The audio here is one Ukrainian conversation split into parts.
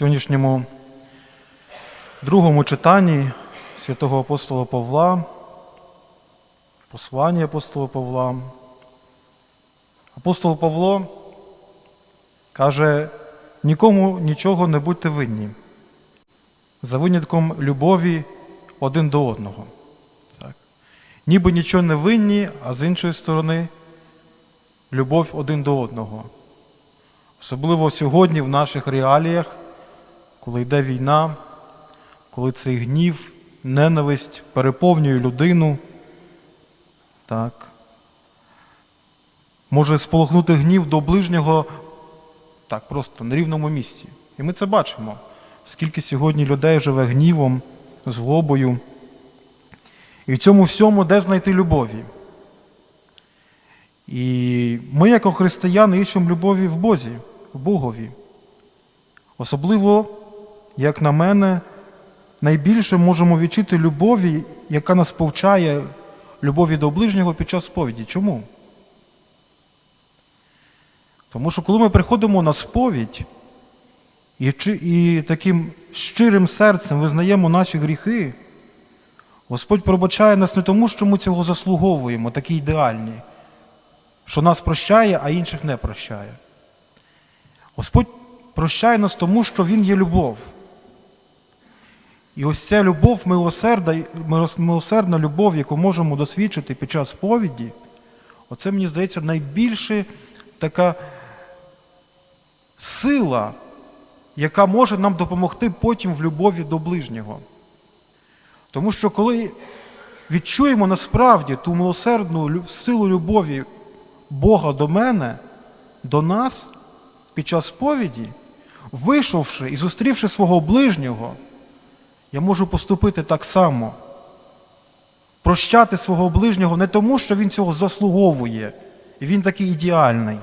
сьогоднішньому другому читанні святого апостола Павла, в посланні апостола Павла. Апостол Павло каже, нікому нічого не будьте винні, за винятком любові один до одного. Так. Ніби нічого не винні, а з іншої сторони любов один до одного. Особливо сьогодні в наших реаліях, коли йде війна, коли цей гнів, ненависть переповнює людину, так, може сполохнути гнів до ближнього так, просто на рівному місці. І ми це бачимо, скільки сьогодні людей живе гнівом, злобою. І в цьому всьому де знайти любові. І ми, як християни, ищемо любові в Бозі, в Богові. Особливо, як на мене, найбільше можемо відчути любові, яка нас повчає любові до ближнього під час сповіді. Чому? Тому що коли ми приходимо на сповідь і, і таким щирим серцем визнаємо наші гріхи, Господь пробачає нас не тому, що ми цього заслуговуємо, такі ідеальні, що нас прощає, а інших не прощає. Господь прощає нас тому, що Він є любов. І ось ця любов, милосерда, милос- милосердна любов, яку можемо досвідчити під час сповіді, оце, мені здається, найбільша така сила, яка може нам допомогти потім в любові до ближнього. Тому що коли відчуємо насправді ту милосердну силу любові Бога до мене, до нас під час сповіді, вийшовши і зустрівши свого ближнього, я можу поступити так само. Прощати свого ближнього не тому, що він цього заслуговує, і він такий ідеальний,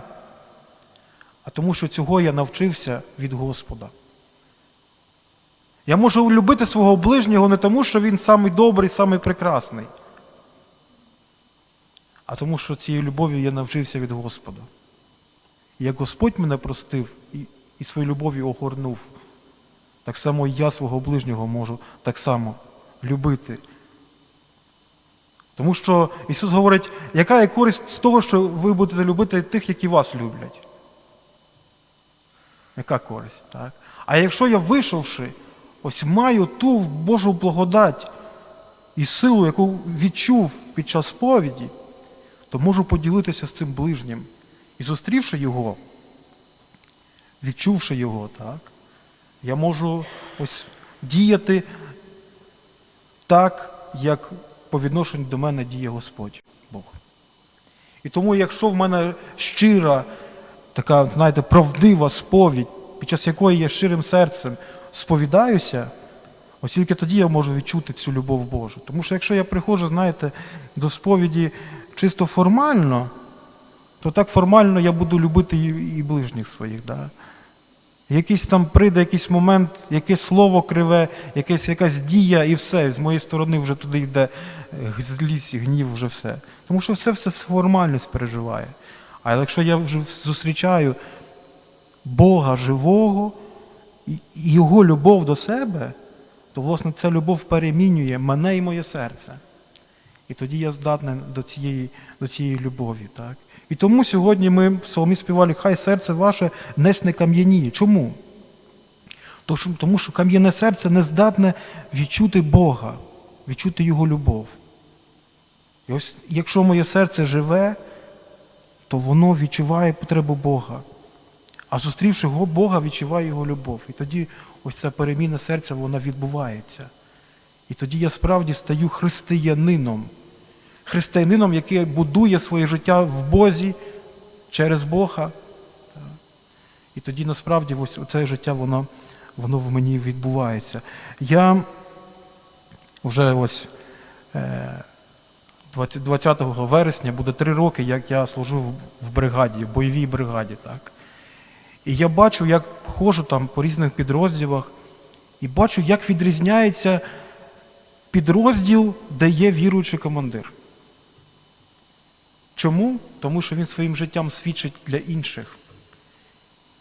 а тому, що цього я навчився від Господа. Я можу любити свого ближнього не тому, що він самий добрий, самий прекрасний, а тому, що цією любов'ю я навчився від Господа. І як Господь мене простив і, і своєю любов'ю огорнув, так само і я свого ближнього можу так само любити. Тому що Ісус говорить, яка є користь з того, що ви будете любити тих, які вас люблять? Яка користь? Так? А якщо я вийшовши, ось маю ту Божу благодать і силу, яку відчув під час сповіді, то можу поділитися з цим ближнім. І зустрівши його, відчувши його, так, я можу ось діяти так, як по відношенню до мене діє Господь Бог. І тому, якщо в мене щира, така, знаєте, правдива сповідь, під час якої я щирим серцем сповідаюся, ось тільки тоді я можу відчути цю любов Божу. Тому що якщо я приходжу, знаєте, до сповіді чисто формально, то так формально я буду любити і, ближніх своїх. Да? Якийсь там прийде якийсь момент, якесь слово криве, якась, якась дія, і все. З моєї сторони вже туди йде е, злість, гнів, вже все. Тому що все все формальність переживає. А якщо я вже зустрічаю Бога живого і Його любов до себе, то, власне, ця любов перемінює мене і моє серце. І тоді я здатний до цієї, до цієї любові. Так? І тому сьогодні ми в псалмі співали, хай серце ваше несь не кам'яніє. Чому? Тому що- кам'яне серце не здатне відчути Бога, відчути Його любов. І ось якщо моє серце живе, то воно відчуває потребу Бога. А зустрівши Бога, відчуває його любов. І тоді ось ця переміна серця вона відбувається. І тоді я справді стаю християнином. Християнином, який будує своє життя в Бозі через Бога. І тоді насправді ось це життя воно, воно в мені відбувається. Я вже ось е, 20 20 вересня буде три роки, як я служу в бригаді, в бойовій бригаді. Так. І я бачу, як ходжу там по різних підрозділах, і бачу, як відрізняється підрозділ, де є віруючий командир. Чому? Тому що він своїм життям свідчить для інших.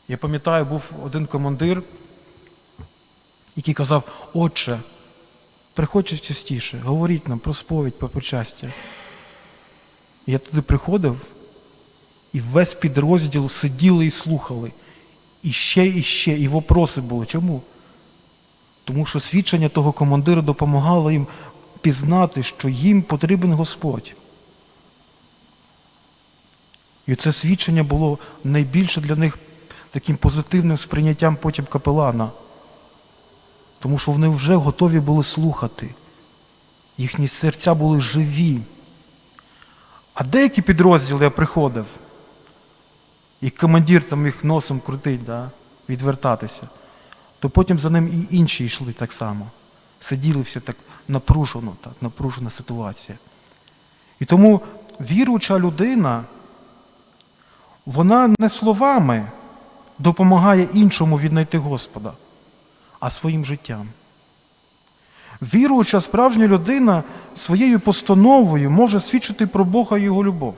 Я пам'ятаю, був один командир, який казав, Отче, приходь частіше, говоріть нам про сповідь, про причастя. І я туди приходив, і весь підрозділ сиділи і слухали. І ще, і ще, і вопроси були. Чому? Тому що свідчення того командира допомагало їм пізнати, що їм потрібен Господь. І це свідчення було найбільше для них таким позитивним сприйняттям потім капелана. Тому що вони вже готові були слухати. Їхні серця були живі. А деякі підрозділи я приходив, і командир там їх носом крутить, да, відвертатися, то потім за ним і інші йшли так само. Сиділи всі так напружено, так, напружена ситуація. І тому віруюча людина, вона не словами допомагає іншому віднайти Господа, а своїм життям. Віруюча справжня людина своєю постановою може свідчити про Бога і Його любов.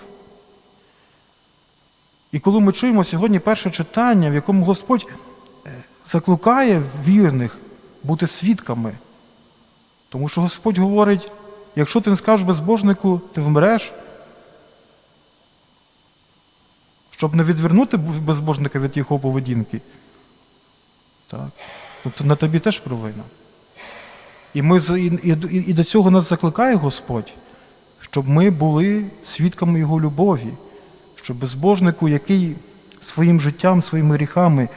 І коли ми чуємо сьогодні перше читання, в якому Господь е, закликає вірних бути свідками, тому що Господь говорить, якщо ти не скажеш безбожнику, ти вмреш, щоб не відвернути безбожника від його поведінки. Так. Тобто на тобі теж провина. І, ми, і, і, до цього нас закликає Господь, щоб ми були свідками Його любові, щоб безбожнику, який своїм життям, своїми гріхами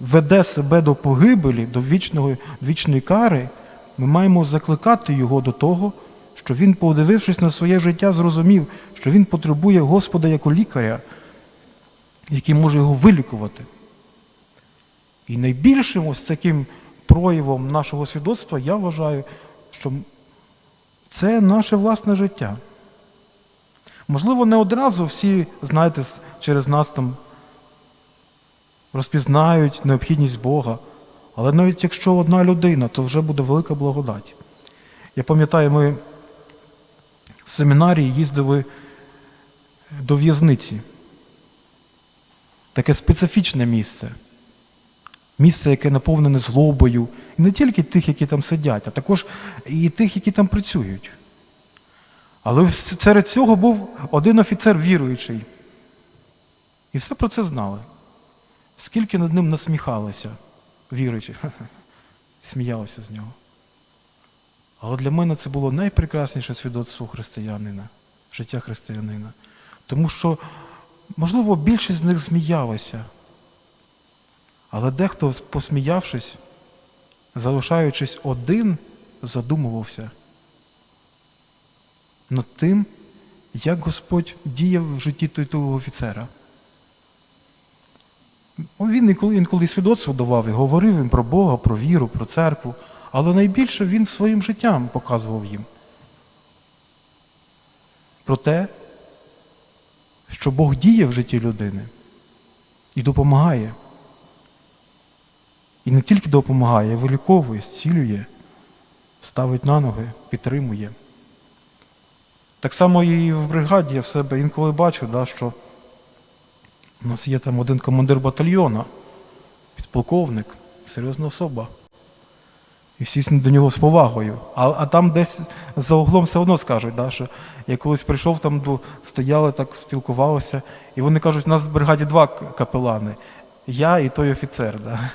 веде себе до погибелі, до вічного, вічної кари, ми маємо закликати його до того, що він, подивившись на своє життя, зрозумів, що він потребує Господа як лікаря, який може його вилікувати. І найбільшим ось таким проявом нашого свідоцтва я вважаю, що це наше власне життя. Можливо, не одразу всі, знаєте, через нас там розпізнають необхідність Бога, але навіть якщо одна людина, то вже буде велика благодать. Я пам'ятаю, ми в семінарії їздили до в'язниці. Таке специфічне місце. Місце, яке наповнене злобою. І не тільки тих, які там сидять, а також і тих, які там працюють. Але серед цього був один офіцер віруючий. І все про це знали. Скільки над ним насміхалися, віруючи, сміялися з нього. Але для мене це було найпрекрасніше свідоцтво християнина, життя християнина. Тому що, можливо, більшість з них зміялася. Але дехто, посміявшись, залишаючись один, задумувався над тим, як Господь діяв в житті того офіцера. Він інколи свідоцтво давав і говорив їм про Бога, про віру, про церкву, але найбільше він своїм життям показував їм. Про те, що Бог діє в житті людини і допомагає. І не тільки допомагає, виліковує, зцілює, ставить на ноги, підтримує. Так само і в бригаді я в себе інколи бачу, да, що у нас є там один командир батальйона, підполковник, серйозна особа. І всі до нього з повагою. А, а там десь за углом все одно скажуть, да, що я колись прийшов, там стояли, так спілкувалися, і вони кажуть, у нас в бригаді два капелани. Я і той офіцер. Да.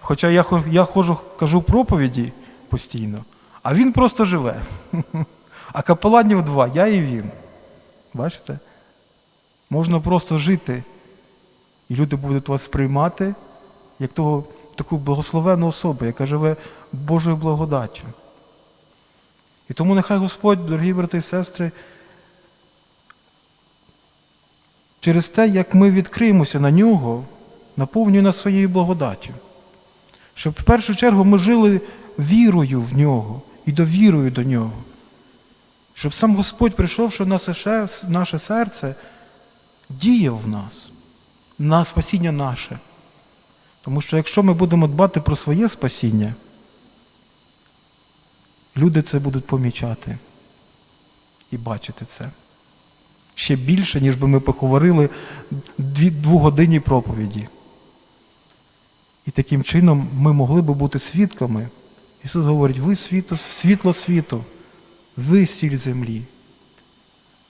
Хоча я, я ходжу, кажу проповіді постійно, а він просто живе. А капеланів два, я і він. Бачите? Можна просто жити, і люди будуть вас сприймати як того, таку благословенну особу, яка живе Божою благодаттю. І тому нехай Господь, дорогі брати і сестри, через те, як ми відкриємося на нього, наповнює нас своєю благодаттю. Щоб в першу чергу ми жили вірою в нього і довірою до нього. Щоб сам Господь, прийшовши в наше серце, діяв в нас, на спасіння наше. Тому що якщо ми будемо дбати про своє спасіння, люди це будуть помічати і бачити це. Ще більше, ніж би ми поговорили дві двогодинні проповіді. І таким чином ми могли би бути свідками. Ісус говорить, ви світло, світло світу, ви сіль землі.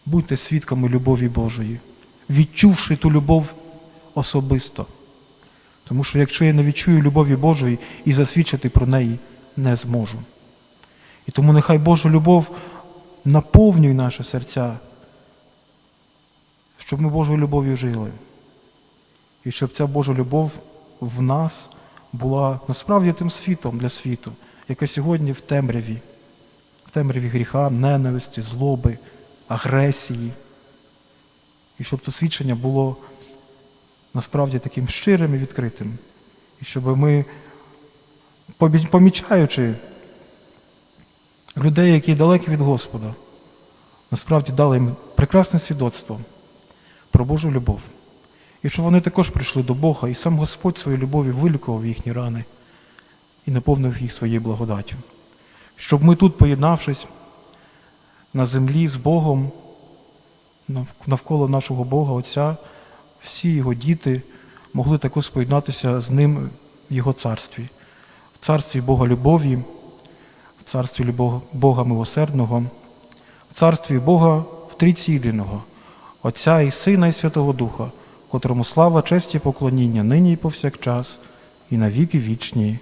Будьте свідками любові Божої, відчувши ту любов особисто. Тому що якщо я не відчую любові Божої і засвідчити про неї не зможу. І тому нехай Божа любов наповнює наші серця, щоб ми Божою любов'ю жили. І щоб ця Божа любов в нас була насправді тим світом для світу, яке сьогодні в темряві, в темряві гріха, ненависті, злоби, агресії. І щоб це свідчення було насправді таким щирим і відкритим. І щоб ми, помічаючи людей, які далекі від Господа, насправді дали їм прекрасне свідоцтво про Божу любов. І щоб вони також прийшли до Бога, і сам Господь своєю любов'ю вилікував їхні рани і наповнив їх своєю благодаттю. Щоб ми тут, поєднавшись на землі з Богом, навколо нашого Бога Отця, всі його діти могли також поєднатися з ним в Його царстві, в царстві Бога любові, в царстві Бога милосердного, в царстві Бога в трійці єдиного, Отця і Сина і Святого Духа, котрому слава, честь і поклоніння нині і повсякчас, і на віки вічні.